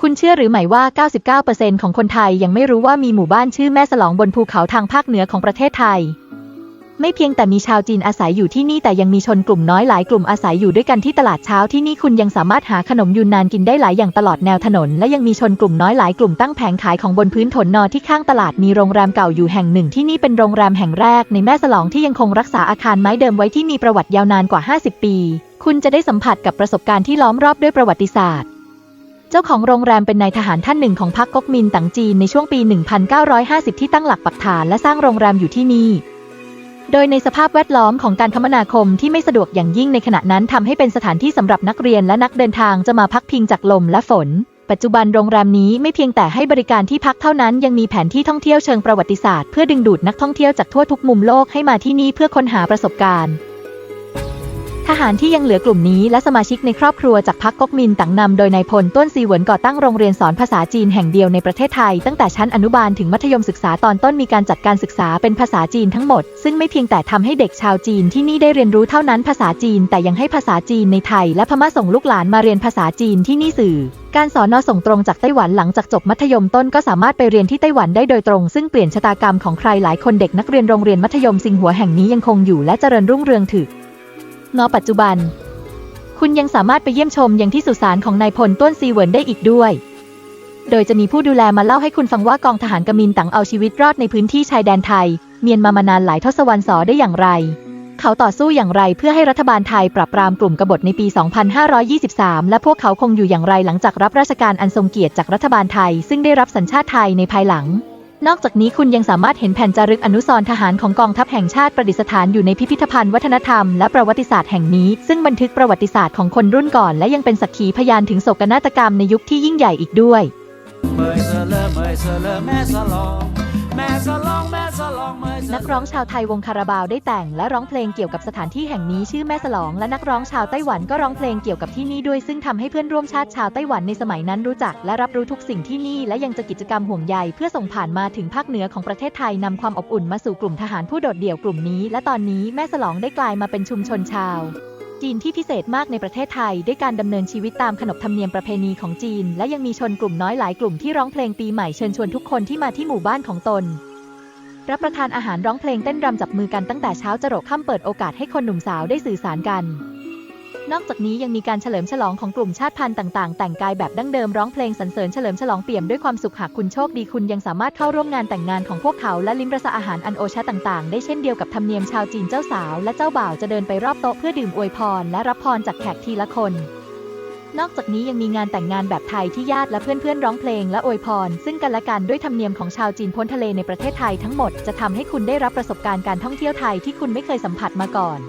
คุณเชื่อหรือไม่ว่า 99%ของคนไทยยังไม่รู้ว่ามีหมู่บ้านชื่อแม่สลองบนภูเขาทางภาคเหนือของประเทศไทย ไม่เพียงแต่มีชาวจีนอาศัยอยู่ที่นี่แต่ยังมีชนกลุ่มน้อยหลายกลุ่มอาศัยอยู่ด้วยกันที่ตลาดเช้าที่นี่คุณยังสามารถหาขนมยูนนานกินได้หลายอย่างตลอดแนวถนน และยังมีชนกลุ่มน้อยหลายกลุ่มตั้งแผงขายของบนพื้นถนนนอที่ข้างตลาดมีโรงแรมเก่าอยู่แห่งหนึ่งที่นี่เป็นโรงแรมแห่งแรกในแม่สลองที่ยังคงรักษาอาคารไม้เดิมไว้ที่มีประวัติยาวนานกว่า 50 ปี คุณจะได้สัมผัสกับประสบการณ์ที่ล้อมรอบด้วยประวัติศาสตร์เจ้าของโรงแรมเป็นนายทหารท่านหนึ่งของพรรคก๊กมินตั๋งจีนในช่วงปี 1950 ที่ตั้งหลักปักฐานและสร้างโรงแรมอยู่ที่นี่ โดยในสภาพแวดล้อมของการคมนาคมที่ไม่สะดวกอย่างยิ่งในขณะนั้นทำให้เป็นสถานที่สำหรับนักเรียนและนักเดินทางจะมาพักพิงจากลมและฝน ปัจจุบันโรงแรมนี้ไม่เพียงแต่ให้บริการที่พักเท่านั้นยังมีแผนที่ท่องเที่ยวเชิงประวัติศาสตร์เพื่อดึงดูดนักท่องเที่ยวจากทั่วทุกมุมโลกให้มาที่นี่เพื่อค้นหาประสบการณ์ ทหารที่ยังเหลือกลุ่มนี้และสมาชิกในครอบครัวจากพรรคก๊กมินตั๋งนำโดยนายพลต้นซีเหวินก่อตั้งโรงเรียนสอนภาษาจีนแห่งเดียวในประเทศไทย ตั้งแต่ชั้นอนุบาลถึงมัธยมศึกษาตอนต้นมีการจัดการศึกษาเป็นภาษาจีนทั้งหมด ซึ่งไม่เพียงแต่ทำให้เด็กชาวจีนที่นี่ได้เรียนรู้เท่านั้นภาษาจีน แต่ยังให้ภาษาจีนในไทย และพม่าส่งลูกหลานมาเรียนภาษาจีนที่นี่สื่อการสอนนอส่งตรงจากไต้หวันหลังจากจบมัธยมต้นก็สามารถไปเรียนที่ไต้หวันได้โดยตรง ซึ่งเปลี่ยนชะตากรรมของใครหลายคนเด็กนักเรียนโรงเรียนมัธยมสิงหัวแห่งนี้ยังคงอยู่และเจริญรุ่งเรืองถึก งอปัจจุบัน คุณยังสามารถไปเยี่ยมชมยังที่สุสานของนายพลต้วนซีเวินได้อีกด้วย โดยจะมีผู้ดูแลมาเล่าให้คุณฟังว่ากองทหารกมินตังเอาชีวิตรอดในพื้นที่ชายแดนไทย เมียนมามานานหลายทศวรรษสอได้อย่างไร เขาต่อสู้อย่างไรเพื่อให้รัฐบาลไทยปราบปรามกลุ่มกบฏในปี 2523 และพวกเขาคงอยู่อย่างไรหลังจากรับราชการอันทรงเกียรติจากรัฐบาลไทย ซึ่งได้รับสัญชาติไทยในภายหลัง นอกจากนี้คุณยังสามารถเห็นแผ่นจารึกอนุสรณ์ทหารของกองทัพแห่งชาติประดิษฐานอยู่ในพิพิธภัณฑ์วัฒนธรรมและประวัติศาสตร์แห่งนี้ ซึ่งบันทึกประวัติศาสตร์ของคนรุ่นก่อน และยังเป็นสักขีพยานถึงโศกนาฏกรรมในยุคที่ยิ่งใหญ่อีกด้วย นักร้องชาวไทยวงคาราบาวได้แต่งและร้องเพลงเกี่ยวกับสถานที่แห่งนี้ชื่อแม่สลองและนักร้องชาวไต้หวันก็ร้องเพลงเกี่ยวกับที่นี่ด้วยซึ่งทำให้เพื่อนร่วมชาติชาวไต้หวันในสมัยนั้นรู้จักและรับรู้ทุกสิ่งที่นี่และยังจะกิจกรรมห่วงใยเพื่อส่งผ่านมาถึงภาคเหนือของประเทศไทยนำความอบอุ่นมาสู่กลุ่มทหารผู้โดดเดี่ยวกลุ่มนี้ และตอนนี้แม่สลองได้กลายมาเป็นชุมชนชาวจีนที่พิเศษมากในประเทศไทยด้วยการดำเนินชีวิตตามขนบธรรมเนียมประเพณีของจีน และยังมีชนกลุ่มน้อยหลายกลุ่มที่ร้องเพลงปีใหม่เชิญชวนทุกคนที่มาที่หมู่บ้านของตน รับประทานอาหารร้องเพลงเต้นรำจับมือกันตั้งแต่เช้าจรดค่ำเปิดโอกาสให้คนหนุ่มสาวได้สื่อสารกัน นอกจากนี้ยังมีการเฉลิมฉลองของกลุ่มชาติพันธุ์ต่างๆ แต่งกายแบบดั้งเดิมร้องเพลงสรรเสริญเฉลิมฉลองเปี่ยมด้วยความสุขหากคุณโชคดีคุณยังสามารถเข้าร่วมงานแต่งงานของพวกเขาและลิ้มรสอาหารอันโอชะต่างๆ ได้เช่นเดียวกับธรรมเนียมชาวจีนเจ้าสาว และเจ้าบ่าวจะเดินไปรอบโต๊ะเพื่อดื่มอวยพรและรับพรจากแขกทีละคน นอกจากนี้ยังมีงานแต่งงานแบบไทยที่ญาติและเพื่อนๆร้องเพลงและอวยพร ซึ่งกันและกันด้วยธรรมเนียมของชาวจีนพ้นทะเลในประเทศไทยทั้งหมดจะทำให้คุณได้รับประสบการณ์การท่องเที่ยวไทยที่คุณไม่เคยสัมผัสมาก่อน